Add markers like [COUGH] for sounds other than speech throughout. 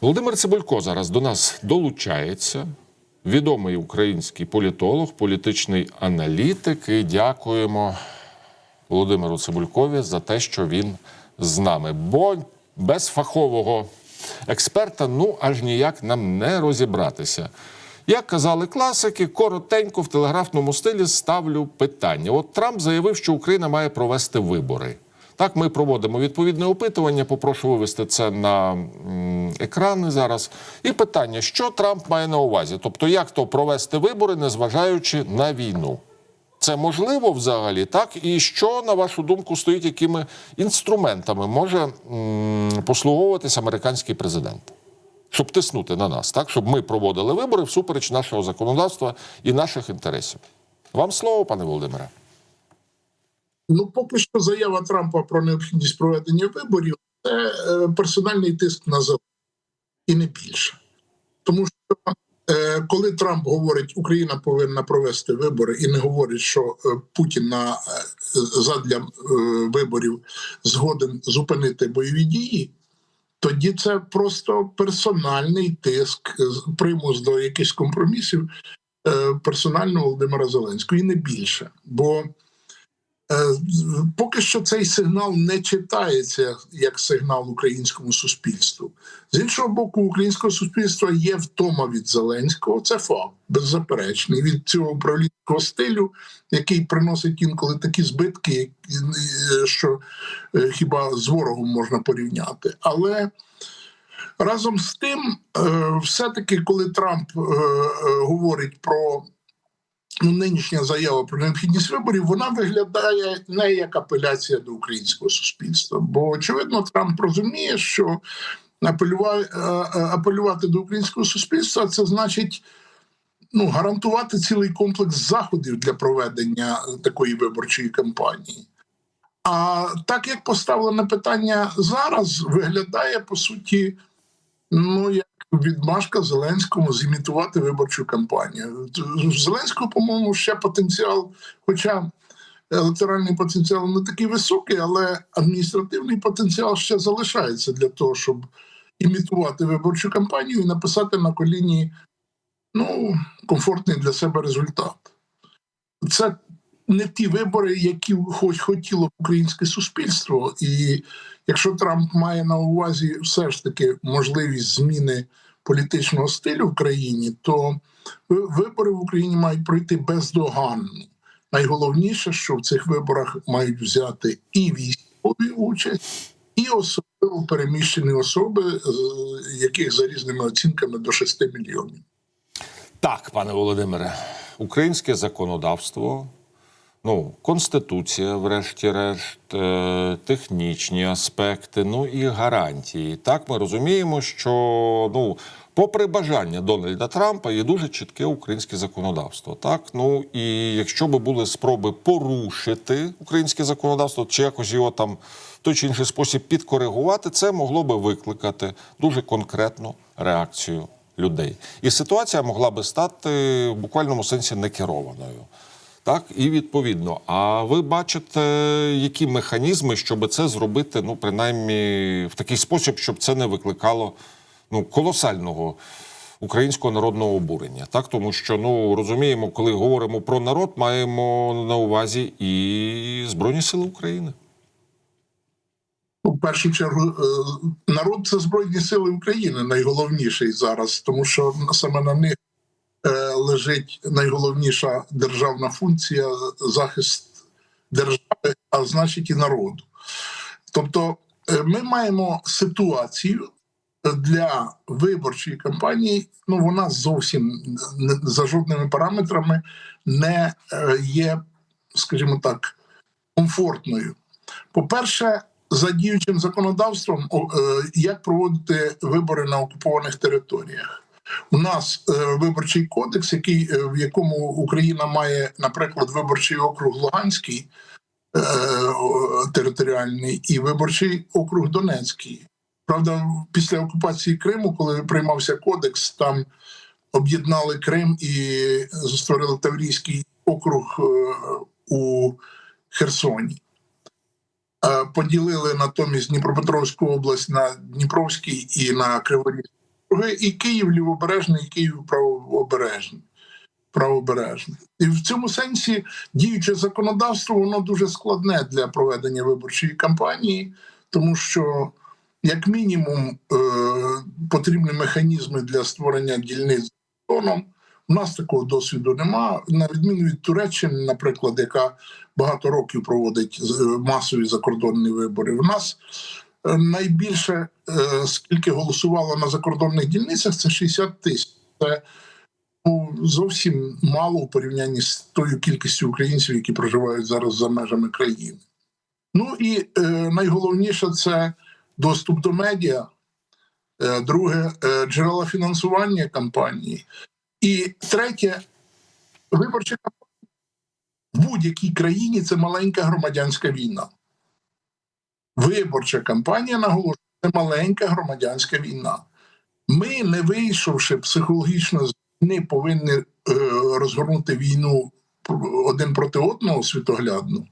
Володимир Цибулько зараз до нас долучається. Відомий український політолог, політичний аналітик. І дякуємо Володимиру Цибулькові за те, що він з нами. Бо без фахового експерта ну аж ніяк нам не розібратися. Як казали класики, коротенько в телеграфному стилі ставлю питання. От Трамп заявив, що Україна має провести вибори. Так, ми проводимо відповідне опитування. Попрошу вивести це на екрани зараз. І питання: що Трамп має на увазі? Тобто, як то провести вибори, незважаючи на війну? Це можливо взагалі, так? І що, на вашу думку, стоїть, якими інструментами може послуговуватись американський президент? Щоб тиснути на нас, так? Щоб ми проводили вибори всупереч нашого законодавства і наших інтересів. Вам слово, пане Володимире. Ну, поки що заява Трампа про необхідність проведення виборів це е, персональний тиск на Зеленського. і не більше. Тому що е, коли Трамп говорить, Україна повинна провести вибори, і не говорить, що е, Путін задля виборів згоден зупинити бойові дії, тоді це просто персональний тиск, примус до якихось компромісів е, персонально Володимира Зеленського, і не більше. Бо Поки що цей сигнал не читається як сигнал українському суспільству. З іншого боку, українського суспільства є втома від Зеленського. Це факт беззаперечний від цього управлінського стилю, який приносить інколи такі збитки, е, що е, хіба з ворогом можна порівняти. Але разом з тим, е, все-таки, коли Трамп е, е, говорить про нинішня заява про необхідність виборів, вона виглядає не як апеляція до українського суспільства. Бо очевидно, Трамп розуміє, що апелювати, апелювати до українського суспільства це значить. Ну, гарантувати цілий комплекс заходів для проведення такої виборчої кампанії. А так як поставлене питання зараз, виглядає по суті, ну як відмашка Зеленському зімітувати виборчу кампанію. Зеленського, по-моєму, ще потенціал, хоча електоральний потенціал не такий високий, але адміністративний потенціал ще залишається для того, щоб імітувати виборчу кампанію і написати на коліні ну, комфортний для себе результат. Це не ті вибори, які хоч хотіло українське суспільство. І якщо Трамп має на увазі все ж таки можливість зміни політичного стилю в країні, то вибори в Україні мають пройти бездоганно. Найголовніше, що в цих виборах мають взяти і військові участь, і особливо переміщені особи, з яких за різними оцінками до 6 мільйонів. Так, пане Володимире, українське законодавство, ну, конституція, врешті-решт, е, технічні аспекти, ну і гарантії. Так, ми розуміємо, що ну. Попри бажання Дональда Трампа є дуже чітке українське законодавство. Так, ну і якщо би були спроби порушити українське законодавство, чи якось його там в той чи інший спосіб підкоригувати, це могло би викликати дуже конкретну реакцію людей. І ситуація могла би стати в буквальному сенсі некерованою. Так, і відповідно. А ви бачите, які механізми, щоб це зробити, ну, принаймні, в такий спосіб, щоб це не викликало ну, колосального українського народного обурення. Так, тому що ну розуміємо, коли говоримо про народ, маємо на увазі і Збройні Сили України. У першу чергу е, народ це Збройні Сили України найголовніший зараз, тому що саме на них лежить найголовніша державна функція захист держави, а значить і народу. Тобто, е, ми маємо ситуацію для виборчої кампанії. Ну вона зовсім за жодними параметрами не є, скажімо так, комфортною. По-перше, за діючим законодавством, як проводити вибори на окупованих територіях. У нас виборчий кодекс, який в якому Україна має, наприклад, виборчий округ Луганський територіальний і виборчий округ Донецький. Правда, після окупації Криму, коли приймався кодекс, там об'єднали Крим і створили Таврійський округ у Херсоні. Поділили натомість Дніпропетровську область на Дніпровський і на Криворізький і Київ лівобережний, і Київ правобережний. правобережний. І в цьому сенсі діюче законодавство воно дуже складне для проведення виборчої кампанії, тому що, як мінімум, е, потрібні механізми для створення дільниць з кордоном. У нас такого досвіду нема. На відміну від Туреччини, наприклад, яка багато років проводить масові закордонні вибори. У нас е, найбільше, е, скільки голосувало на закордонних дільницях, це 60 тисяч. Це ну, зовсім мало у порівнянні з тою кількістю українців, які проживають зараз за межами країни. Ну і е, найголовніше це доступ до медіа. Е, друге е, джерела фінансування кампанії. І третє, виборча кампанія в будь-якій країні це маленька громадянська війна. Виборча кампанія наголошує, це маленька громадянська війна. Ми, не вийшовши психологічно з війни, повинні е, розгорнути війну один проти одного світоглядно.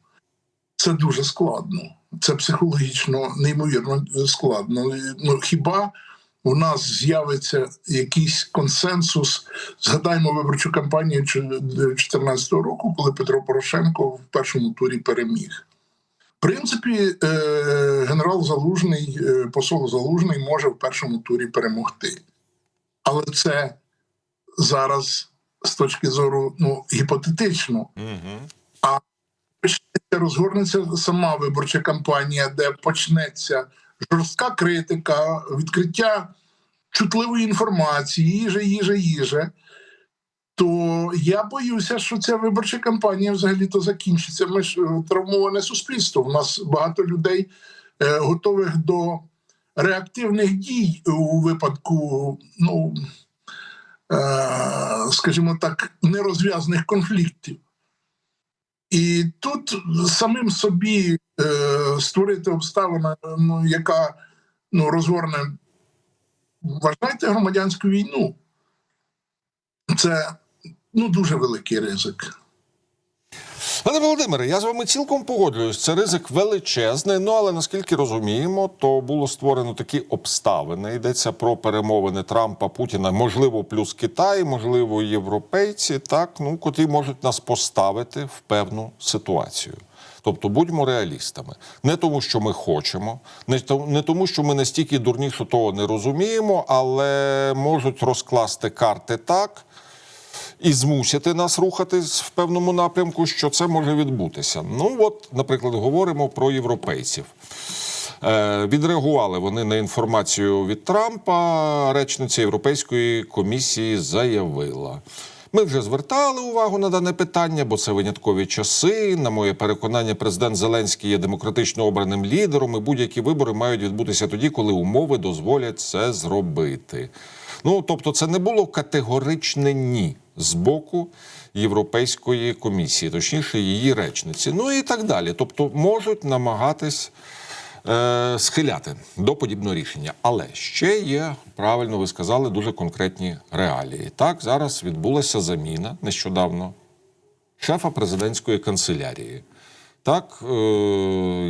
Це дуже складно. Це психологічно неймовірно складно. Ну, хіба у нас з'явиться якийсь консенсус? Згадаймо виборчу кампанію 2014 року, коли Петро Порошенко в першому турі переміг. В принципі, е, генерал Залужний, е, посол Залужний може в першому турі перемогти. Але це зараз з точки зору ну, гіпотетично. Угу. Почнеться, розгорнеться сама виборча кампанія, де почнеться жорстка критика, відкриття чутливої інформації, їжа, їжа, їжа. То я боюся, що ця виборча кампанія взагалі-то закінчиться. Ми ж е, травмоване суспільство. У нас багато людей е, готових до реактивних дій у випадку, ну е, скажімо так, нерозв'язаних конфліктів. І тут самим собі е, створити обставину, ну, яка ну, розгорне, вважайте громадянську війну. Це ну, дуже великий ризик. Пане Володимире, я з вами цілком погоджуюсь. Це ризик величезний. Ну але наскільки розуміємо, то було створено такі обставини. Йдеться про перемовини Трампа, Путіна, можливо, плюс Китай, можливо, європейці, так ну котрі можуть нас поставити в певну ситуацію. Тобто будьмо реалістами, не тому, що ми хочемо, не то- не тому, що ми настільки дурні, що того не розуміємо, але можуть розкласти карти так, і змусити нас рухатись в певному напрямку, що це може відбутися. Ну от, наприклад, говоримо про європейців. Е, відреагували вони на інформацію від Трампа. Речниця Європейської комісії заявила. Ми вже звертали увагу на дане питання, бо це виняткові часи. На моє переконання, президент Зеленський є демократично обраним лідером, і будь-які вибори мають відбутися тоді, коли умови дозволять це зробити. Ну тобто, це не було категоричне ні з боку Європейської комісії, точніше, її речниці. Ну і так далі. Тобто, можуть намагатись е, схиляти до подібного рішення. Але ще є правильно ви сказали дуже конкретні реалії. Так, зараз відбулася заміна нещодавно шефа президентської канцелярії. Так, е,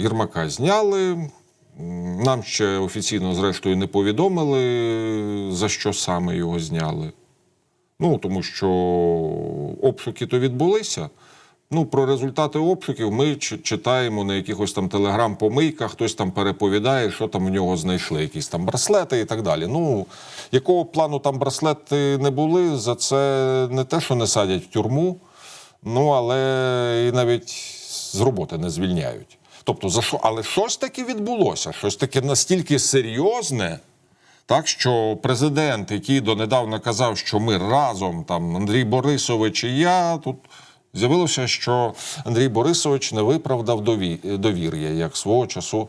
Єрмака зняли. Нам ще офіційно, зрештою, не повідомили, за що саме його зняли. Ну, тому що обшуки то відбулися. Ну, про результати обшуків ми читаємо на якихось там телеграм-помийках, хтось там переповідає, що там в нього знайшли, якісь там браслети і так далі. Ну, якого плану там браслети не були, за це не те, що не садять в тюрму, ну але і навіть з роботи не звільняють. Тобто, за що, але щось таке відбулося, щось таке настільки серйозне. Так що президент, який донедавна казав, що ми разом, там Андрій Борисович і я, тут з'явилося, що Андрій Борисович не виправдав довір'я, як свого часу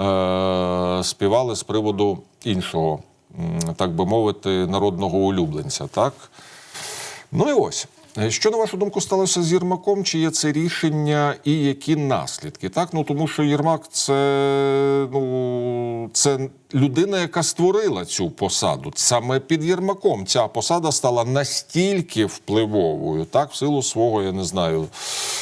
е- співали з приводу іншого, так би мовити, народного улюбленця. Так? Ну і ось. Що на вашу думку сталося з Єрмаком? Чи є це рішення і які наслідки? Так, ну тому що Єрмак це, ну, це людина, яка створила цю посаду. Саме під Єрмаком ця посада стала настільки впливовою, так, в силу свого, я не знаю,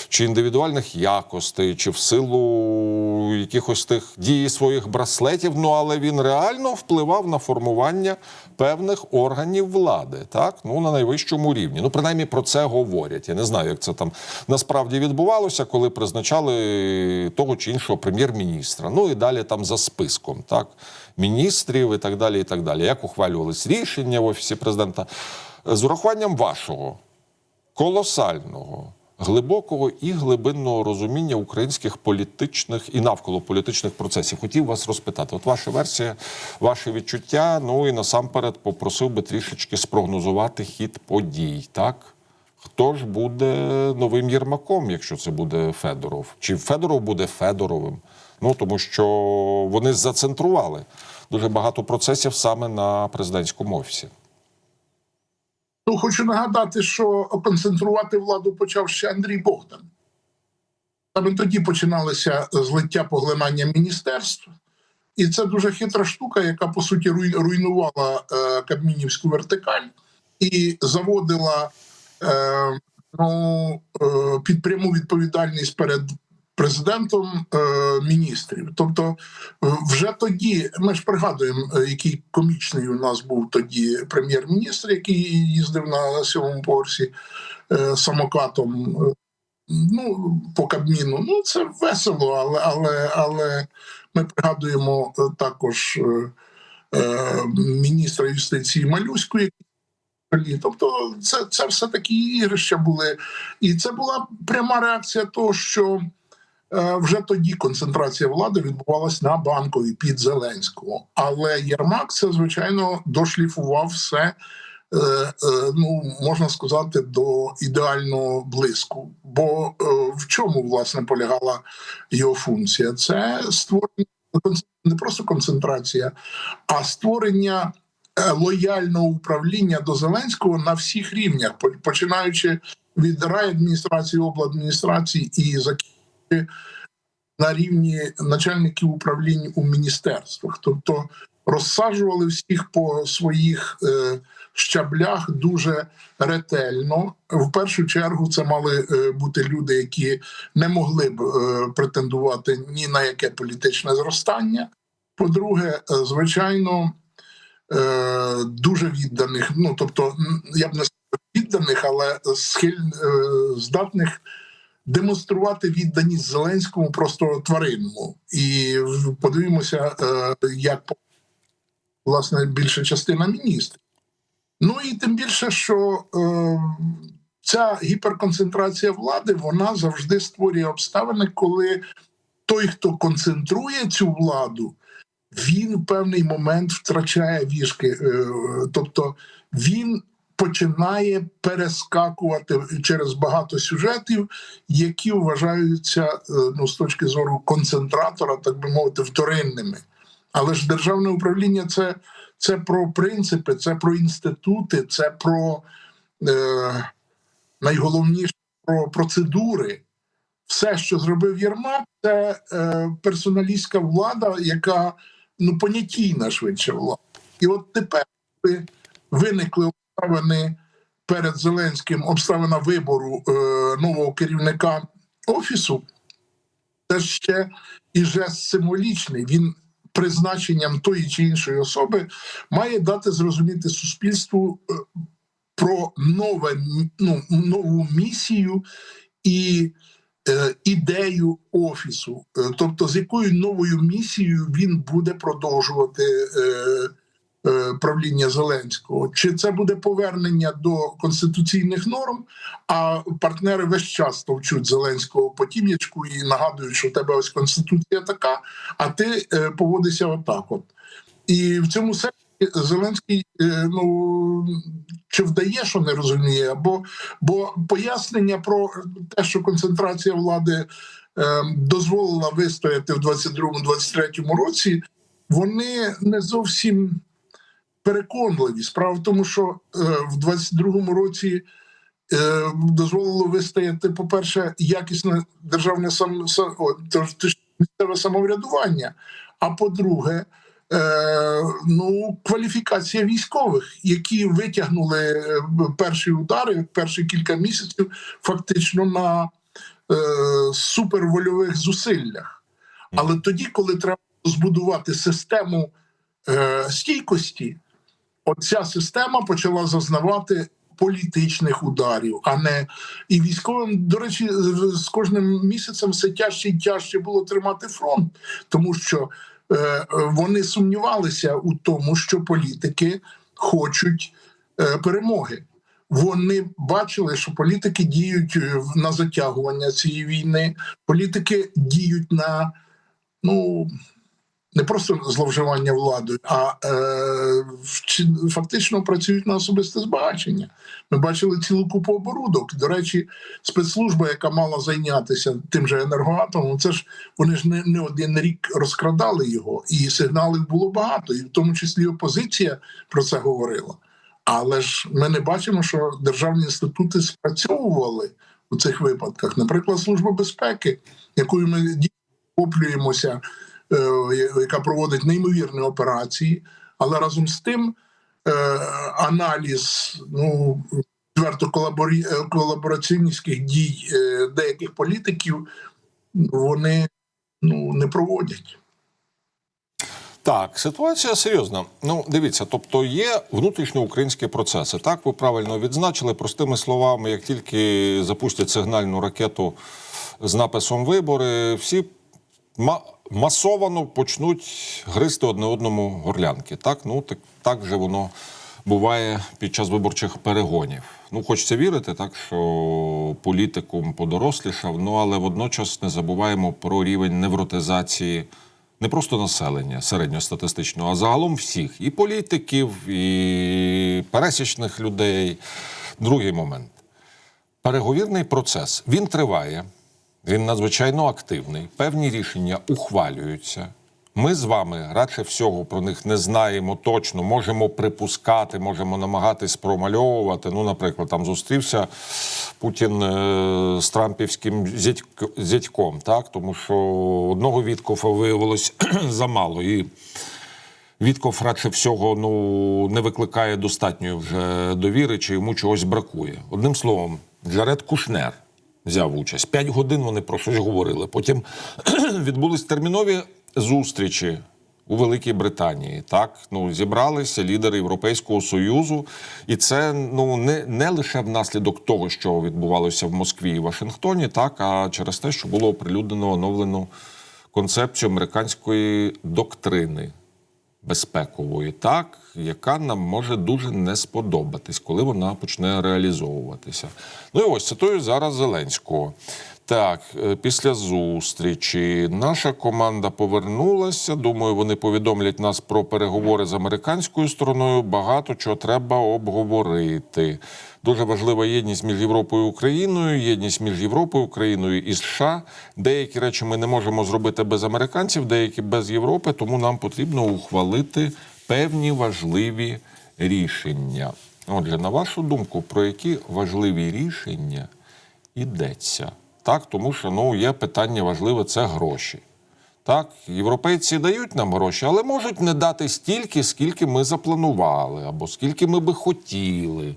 чи індивідуальних якостей, чи в силу якихось тих дій своїх браслетів. Ну але він реально впливав на формування певних органів влади, так ну на найвищому рівні. Ну, принаймні про це говорять. Я не знаю, як це там насправді відбувалося, коли призначали того чи іншого прем'єр-міністра. Ну і далі там за списком, так міністрів і так далі. І так далі. Як ухвалювались рішення в офісі президента з урахуванням вашого колосального. Глибокого і глибинного розуміння українських політичних і навколо політичних процесів. Хотів вас розпитати. От ваша версія, ваші відчуття. Ну і насамперед попросив би трішечки спрогнозувати хід подій. Так хто ж буде новим Єрмаком, якщо це буде Федоров? Чи Федоров буде Федоровим? Ну тому що вони зацентрували дуже багато процесів саме на президентському офісі. Ну, хочу нагадати, що концентрувати владу почав ще Андрій Богдан. Саме тоді починалося злиття поглинання міністерств. І це дуже хитра штука, яка по суті руйнувала е, Кабмінівську вертикаль і заводила е, ну, е, під пряму відповідальність перед президентом е, міністрів. Тобто, е, вже тоді ми ж пригадуємо, е, який комічний у нас був тоді прем'єр-міністр, який їздив на сьомому поверсі е, самокатом. е, Ну, по Кабміну. Ну, це весело, але, але, але ми пригадуємо також е, міністра юстиції Малюську, який Тобто, це, це все такі ігрища були. І це була пряма реакція того, що вже тоді концентрація влади відбувалась на банковій під Зеленського. Але Єрмак це, звичайно, дошліфував все. е, е, Ну, можна сказати, до ідеального блиску. Бо е, в чому власне полягала його функція? Це створення не просто концентрація, а створення е, лояльного управління до Зеленського на всіх рівнях, по- починаючи від райадміністрації, обладміністрації і закінчуючи на рівні начальників управлінь у міністерствах. Тобто розсаджували всіх по своїх е, щаблях дуже ретельно. В першу чергу це мали е, бути люди, які не могли б е, претендувати ні на яке політичне зростання. По-друге, е, звичайно, е, дуже відданих. Ну тобто, я б не сказав відданих, але схиль е, здатних демонструвати відданість Зеленському просто тваринному. І подивимося, е, як власне більша частина міністрів. Ну і тим більше, що е, ця гіперконцентрація влади вона завжди створює обставини, коли той, хто концентрує цю владу, він в певний момент втрачає вішки. Е, тобто він починає перескакувати через багато сюжетів, які вважаються е, ну, з точки зору концентратора, так би мовити, вторинними. Але ж державне управління це, це про принципи, це про інститути, це про е, найголовніше про процедури. Все, що зробив Єрмак, це е, персоналістська влада, яка ну понятійна швидше влада. І от тепер виникли обставини перед Зеленським, обставина вибору е, нового керівника офісу. Це ще і жест символічний. Він призначенням тої чи іншої особи має дати зрозуміти суспільству е, про нове, ну, нову місію і е, ідею офісу, Е, тобто з якою новою місією він буде продовжувати е, правління Зеленського. Чи це буде повернення до конституційних норм? А партнери весь час товчуть Зеленського по тім'ячку і нагадують, що в тебе ось конституція така, а ти е, поводишся отак. От і в цьому сенсі Зеленський е, ну чи вдає, що не розуміє, бо, бо пояснення про те, що концентрація влади е, дозволила вистояти в 22-23 році, вони не зовсім переконливі. Справа в тому, що е, в 22-му році е, дозволило вистояти, по-перше, якісне державне сам, місцеве самоврядування. А по-друге, е, ну, кваліфікація військових, які витягнули перші удари, перші кілька місяців, фактично на супервольових зусиллях. Але тоді, коли треба збудувати систему стійкості, оця система почала зазнавати політичних ударів, а не і військовим, до речі, з- кожним місяцем все тяжче і тяжче було тримати фронт, тому що е, вони сумнівалися у тому, що політики хочуть е, перемоги. Вони бачили, що політики діють е, на затягування цієї війни, політики діють на ну не просто зловживання владою, а е, фактично працюють на особисте збагачення. Ми бачили цілу купу оборудок. До речі, спецслужба, яка мала зайнятися тим же енергоатомом, це ж вони ж не, не один рік розкрадали його, і сигналів було багато, і в тому числі опозиція про це говорила. Але ж ми не бачимо, що державні інститути спрацьовували у цих випадках. Наприклад, служба безпеки, якою ми дійсно яка проводить неймовірні операції, але разом з тим е, аналіз ну відверто е, колабораціоністських дій е, деяких політиків вони ну не проводять. Так, ситуація серйозна. Ну, дивіться, тобто є внутрішньоукраїнські процеси. Так, ви правильно відзначили. Простими словами, як тільки запустять сигнальну ракету з написом вибори, всі масовано почнуть гризти одне одному горлянки. Так, ну так, так же воно буває під час виборчих перегонів. Ну, хочеться вірити, так що політикум подорослішав, ну але водночас не забуваємо про рівень невротизації не просто населення середньостатистичного, а загалом всіх і політиків, і пересічних людей. Другий момент. Переговірний процес він триває, він надзвичайно активний. Певні рішення ухвалюються. Ми з вами радше всього про них не знаємо точно, можемо припускати, можемо намагатись промальовувати. Ну, наприклад, там зустрівся Путін е, з Трампівським зятьком, так тому що одного Віткофа виявилось [CLEARS THROAT] замало. І Вітков радше всього ну, не викликає достатньої вже довіри, чи йому чогось бракує. Одним словом, Джаред Кушнер взяв участь. П'ять годин вони про щось говорили. Потім [CLEARS THROAT] відбулись термінові зустрічі у Великій Британії. Так, ну зібралися лідери Європейського союзу, і це ну не, не лише внаслідок того, що відбувалося в Москві і Вашингтоні, так а через те, що було оприлюднено оновлену концепцію американської доктрини безпекової, так, яка нам може дуже не сподобатись, коли вона почне реалізовуватися. Ну і ось цитую зараз Зеленського. Так, е, після зустрічі наша команда повернулася. Думаю, вони повідомлять нас про переговори з американською стороною. Багато чого треба обговорити. Дуже важлива єдність між Європою і Україною, єдність між Європою, Україною і США. Деякі речі ми не можемо зробити без американців, деякі без Європи, тому нам потрібно ухвалити певні важливі рішення. Отже, на вашу думку, про які важливі рішення йдеться? Так, тому що ну, є питання важливе це гроші. Так, європейці дають нам гроші, але можуть не дати стільки, скільки ми запланували, або скільки ми би хотіли.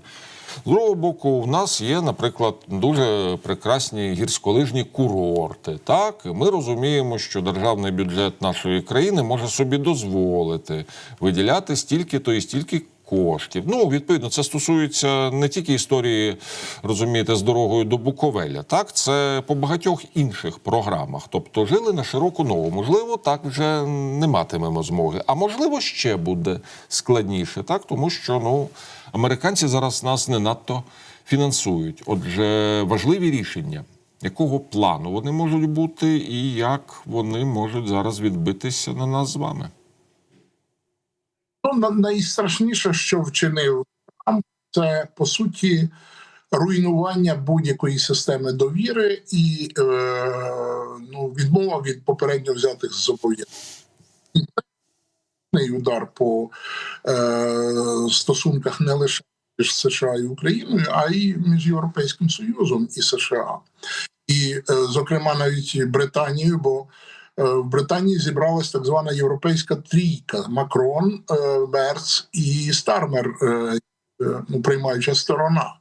З другого боку, в нас є, наприклад, дуже прекрасні гірськолижні курорти. Так, ми розуміємо, що державний бюджет нашої країни може собі дозволити виділяти стільки-то і стільки коштів. Ну, відповідно, це стосується не тільки історії, розумієте, з дорогою до Буковеля. Так, це по багатьох інших програмах. Тобто жили на широку ногу. Можливо, так вже не матимемо змоги. А можливо, ще буде складніше, так, тому що ну, американці зараз нас не надто фінансують. Отже, важливі рішення. Якого плану вони можуть бути, і як вони можуть зараз відбитися на нас з вами? Ну, на- найстрашніше, що вчинив Трамп, це по суті руйнування будь-якої системи довіри і е, ну, відмова від попередньо взятих зобов'язань. Удар по е, стосунках не лише між США і Україною, а й між Європейським Союзом і США. І, е, зокрема, навіть Британією, бо в Британії зібралась так звана європейська трійка: Макрон, е, Мерц і Стармер, е, е, ну, приймаюча сторона.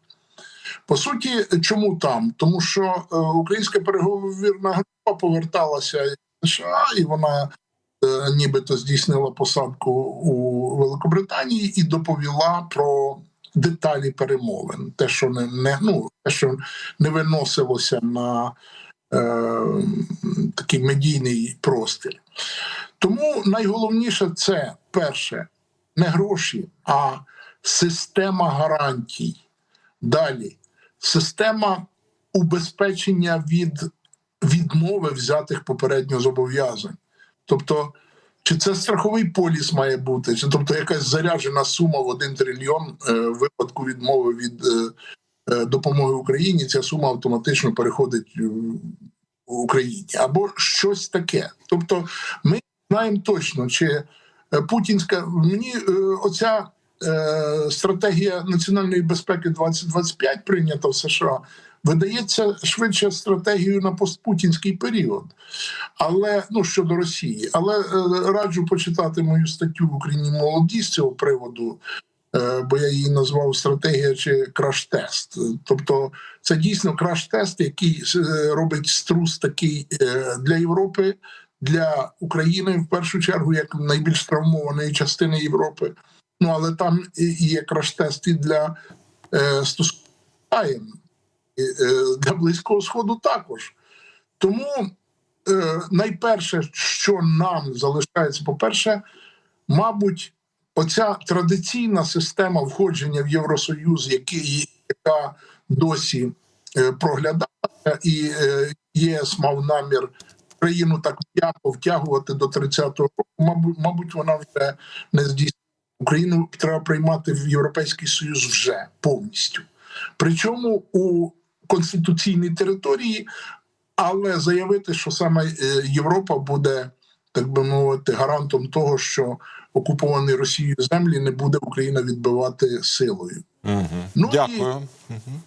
По суті, чому там? Тому що е, українська переговірна група поверталася з США, і вона е, нібито здійснила посадку у Великобританії і доповіла про деталі перемовин. Те, що не, не ну те, що не виносилося на е, такий медійний простір. Тому найголовніше це перше не гроші, а система гарантій. Далі система убезпечення від відмови взятих попередньо зобов'язань. Тобто, чи це страховий поліс має бути, чи тобто якась заряджена сума в 1 трильйон е, випадку відмови від е, е, допомоги Україні, ця сума автоматично переходить е, в Україні, або щось таке. Тобто, ми знаємо точно, чи е, путінська мені е, оця е, стратегія національної безпеки 2025 прийнята в США. Видається швидше стратегією на постпутінський період, але ну щодо Росії. Але е, раджу почитати мою статтю в Україні молоді з цього приводу, е, бо я її назвав стратегія чи краш-тест. Тобто, це дійсно краш-тест, який е, робить струс такий е, для Європи, для України в першу чергу, як найбільш травмованої частини Європи. Ну але там є краш-тест і для е, стосунків е, для близького сходу також. Тому е, найперше, що нам залишається, по-перше, мабуть, оця традиційна система входження в Євросоюз, який, яка досі е, проглядалася, і е, ЄС мав намір країну так м'яко втягувати до 30-го року, мабуть, вона вже не здійснила. Україну треба приймати в Європейський Союз вже повністю. Причому у конституційній території, але заявити, що саме е, Європа буде, так би мовити, гарантом того, що окуповані Росією землі не буде Україна відбивати силою. Угу. Ну і- Дякую. Мгм.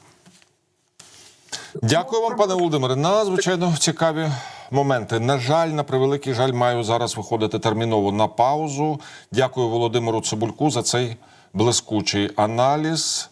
Дякую вам, пане Володимире. Надзвичайно цікаві моменти. На жаль, на превеликий жаль, маю зараз виходити терміново на паузу. Дякую Володимиру Цибульку за цей блискучий аналіз.